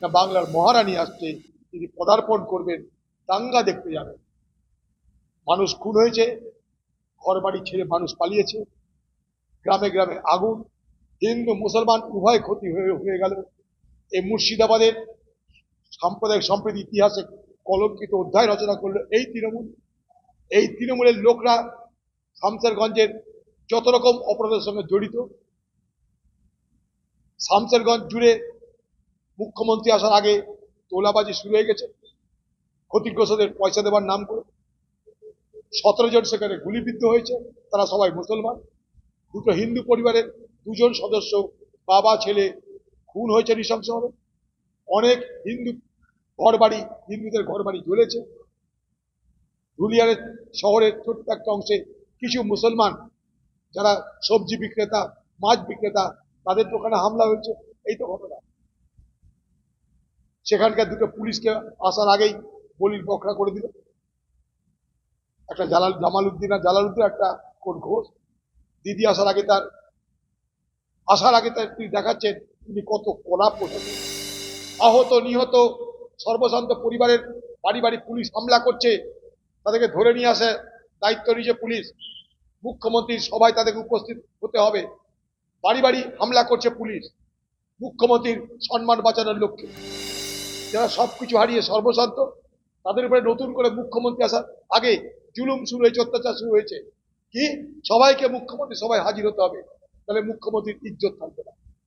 না বাংলার মহারানী আসছে, তিনি পদার্পণ করবেন, দাঙ্গা দেখতে যাবেন। মানুষ খুন হয়েছে ঘর বাড়ি ছেড়ে মানুষ পালিয়েছে, গ্রামে গ্রামে আগুন, হিন্দু, মুসলমান উভয় ক্ষতি হয়ে হয়ে গেল। এই মুর্শিদাবাদের সাম্প্রদায়িক সম্প্রীতি ইতিহাসে কলঙ্কিত অধ্যায় রচনা করল এই তৃণমূল। এই তৃণমূলের লোকরা শামসেরগঞ্জের যত রকম অপরাধের সঙ্গে জড়িত, শামসেরগঞ্জ জুড়ে মুখ্যমন্ত্রী আসার আগে তোলাবাজি শুরু হয়ে গেছে। ক্ষতিগ্রস্তদের পয়সা দেওয়ার নাম করে। সতেরো জন সেখানে গুলিবিদ্ধ হয়েছে, তারা সবাই মুসলমান। দুটো হিন্দু পরিবারের দুজন সদস্য বাবা, ছেলে খুন হয়েছে নৃশংসভাবে অনেক হিন্দু ঘরবাড়ি, হিন্দুদের ঘরবাড়ি জ্বলেছে। ধুলিয়ানের শহরের ছোট্ট একটা অংশে কিছু মুসলমান, যারা সবজি বিক্রেতা, মাছ বিক্রেতা, তাদের দোকানে হামলা হয়েছে। এই তো ঘটনা। সেখানকার দুটো পুলিশকে আসার আগেই বলির বকরা করে দিল। একটা জালাল জামালউদ্দিন আর জালালউদ্দিন একটা কোন ঘোষ। দিদি আসার আগে তার আসার আগে তার তিনি দেখাচ্ছেন তিনি কত কলা প্রশাসন আহত, নিহত, সর্বশান্ত পরিবারের বাড়ি বাড়ি পুলিশ হামলা করছে, তাদেরকে ধরে নিয়ে আসে দায়িত্ব নিয়েছে পুলিশ। মুখ্যমন্ত্রীর সবাই তাদেরকে উপস্থিত হতে হবে। বাড়ি বাড়ি হামলা করছে পুলিশ। মুখ্যমন্ত্রীর সম্মান বাঁচানোর লক্ষ্যে। যারা সব কিছু হারিয়ে সর্বশান্ত, তাদের উপরে নতুন করে মুখ্যমন্ত্রী আসার আগে জুলুম শুরু হয়েছে, অত্যাচার শুরু হয়েছে। কি? সবাইকে মুখ্যমন্ত্রী সবাই হাজির হতে হবে। তাহলে মুখ্যমন্ত্রীর ইজ্জত থাকবে না।